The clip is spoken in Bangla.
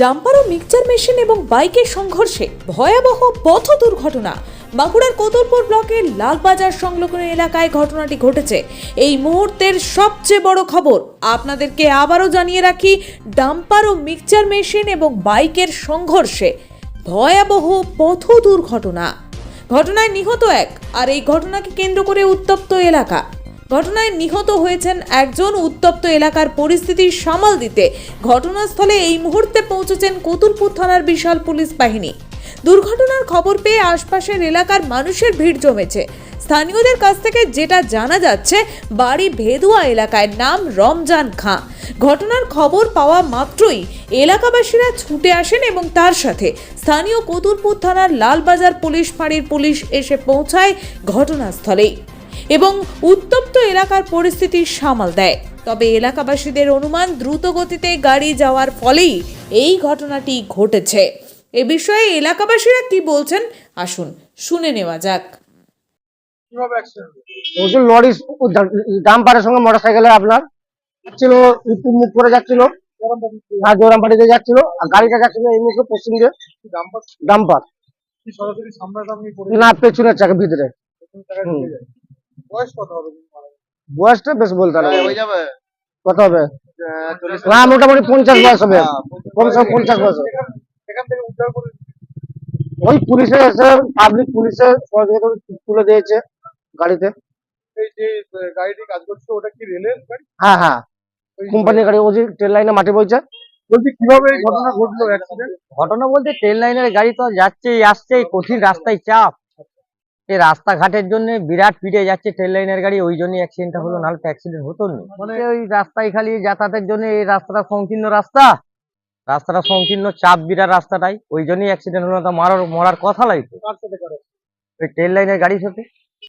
ডাম্পার ও মিক্সচার মেশিন এবং বাইকের সংঘর্ষে ভয়াবহ পথ দুর্ঘটনা। বাঁকুড়ার কোতুলপুর ব্লকের লালবাজার সংলগ্ন এলাকায় ঘটনাটি ঘটেছে। এই মুহূর্তের সবচেয়ে বড় খবর আপনাদেরকে আবারও জানিয়ে রাখি, ডাম্পার ও মিক্সচার মেশিন এবং বাইকের সংঘর্ষে ভয়াবহ পথ দুর্ঘটনা। ঘটনায় নিহত এক, আর এই ঘটনাকে কেন্দ্র করে উত্তপ্ত এলাকা। ঘটনায় নিহত হয়েছেন একজন উত্তপ্ত এলাকার পরিস্থিতি সামাল দিতে। ঘটনাস্থলে এই মুহূর্তে পৌঁছেছেন কতুলপুর থানার বিশাল পুলিশ বাহিনী। দুর্ঘটনার খবর পেয়ে আশপাশের এলাকার মানুষের ভিড় জমেছে। স্থানীয়দের কাছ থেকে যেটা জানা যাচ্ছে, বাড়ি ভেদুয়া এলাকায়, নাম রমজান খাঁ। ঘটনার খবর পাওয়া মাত্রই এলাকাবাসীরা ছুটে আসেন এবং তার সাথে স্থানীয় কতুলপুর থানার লালবাজার পুলিশ ফাঁড়ির পুলিশ এসে পৌঁছায় ঘটনাস্থলেই। এবং উত্তপ্ত এলাকার পরিস্থিতি সামাল দেয়। তবে এলাকাবাসীদের অনুমান দ্রুত গতিতে গাড়ি যাওয়ার ফলেই এই ঘটনাটি ঘটেছে। এ বিষয়ে এলাকাবাসীরা কি বলছেন আসুন শুনে নেওয়া যাক। কীভাবে লরি ডাম্পারের সঙ্গে মোটর সাইকেলে আপনার যাচ্ছিল উত্তর মুখ করে যাচ্ছিল যাচ্ছিল আর গাড়িটা যাচ্ছিল এই মুখে পশ্চিম দিয়ে ডাম্পার। ডাম্পার কি সরাসরি সামনাসামনি পড়ে না পেছনের চাকা ভিতরে। বয়স কত হবে? বয়সটা বেশ বলতে হয়ে যাবে। কত হবে? না মোটামুটি পঞ্চাশ বয়স হবে। হ্যাঁ, পঞ্চাশ কমসে কম পঞ্চাশ বয়স হবে। এখান- এখান থেকে উদ্ধার করে ওই পুলিশে এসে পাবলিক পুলিশে সহযোগিতা তুলে দিয়েছে গাড়িতে। এই যে আহ, গাড়িটি কাজ করছে ওটা কি রেলের গাড়ি? হ্যাঁ হ্যাঁ। কোম্পানির গাড়ি ওই যে ট্রেন লাইনে মাটি বইছে। বলছি কীভাবে এই ঘটনা ঘটলো অ্যাক্সিডেন্ট ঘটনা বলতে ট্রেন লাইনের গাড়ি তো যাচ্ছেই আসছেই কঠিন রাস্তায় চাপ। এই রাস্তাঘাটের জন্য বিরাট পিটে যাচ্ছে ট্রেন লাইনের গাড়ি ওই জন্য অ্যাক্সিডেন্টটা হলো নাহলে তো অ্যাক্সিডেন্ট হতো না। মানে ওই রাস্তায় খালি যাতায়াতের জন্য এই রাস্তাটা সংকীর্ণ রাস্তা রাস্তাটা সংকীর্ণ চাপ বিরাট রাস্তাটাই ওই জন্যই অ্যাক্সিডেন্ট হলো না তো মারার মরার কথা লাগতো ওই ট্রেন লাইনের গাড়ির সাথে।